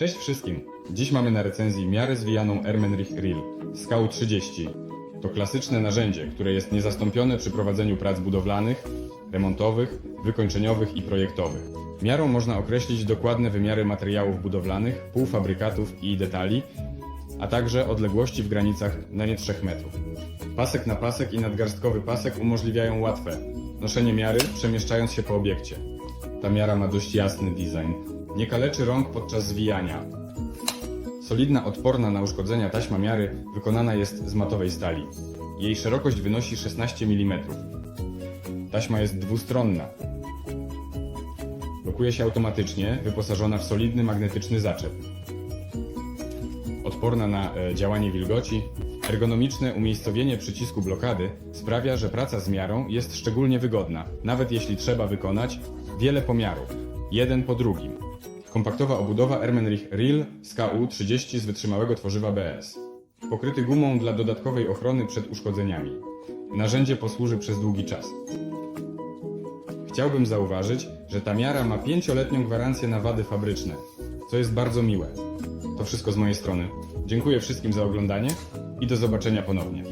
Cześć wszystkim! Dziś mamy na recenzji miarę zwijaną Ermenrich Reel Skał 30. To klasyczne narzędzie, które jest niezastąpione przy prowadzeniu prac budowlanych, remontowych, wykończeniowych i projektowych. Miarą można określić dokładne wymiary materiałów budowlanych, półfabrykatów i detali, a także odległości w granicach na nie 3 metrów. Pasek na pasek i nadgarstkowy pasek umożliwiają łatwe noszenie miary, przemieszczając się po obiekcie. Ta miara ma dość jasny design. Nie kaleczy rąk podczas zwijania. Solidna, odporna na uszkodzenia taśma miary wykonana jest z matowej stali. Jej szerokość wynosi 16 mm. Taśma jest dwustronna. Blokuje się automatycznie, wyposażona w solidny magnetyczny zaczep. Odporna na e, działanie wilgoci, ergonomiczne umiejscowienie przycisku blokady sprawia, że praca z miarą jest szczególnie wygodna, nawet jeśli trzeba wykonać wiele pomiarów, jeden po drugim. Kompaktowa obudowa Ermenrich Reel z KU30 z wytrzymałego tworzywa BS. Pokryty gumą dla dodatkowej ochrony przed uszkodzeniami. Narzędzie posłuży przez długi czas. Chciałbym zauważyć, że ta miara ma pięcioletnią gwarancję na wady fabryczne, co jest bardzo miłe. To wszystko z mojej strony. Dziękuję wszystkim za oglądanie i do zobaczenia ponownie.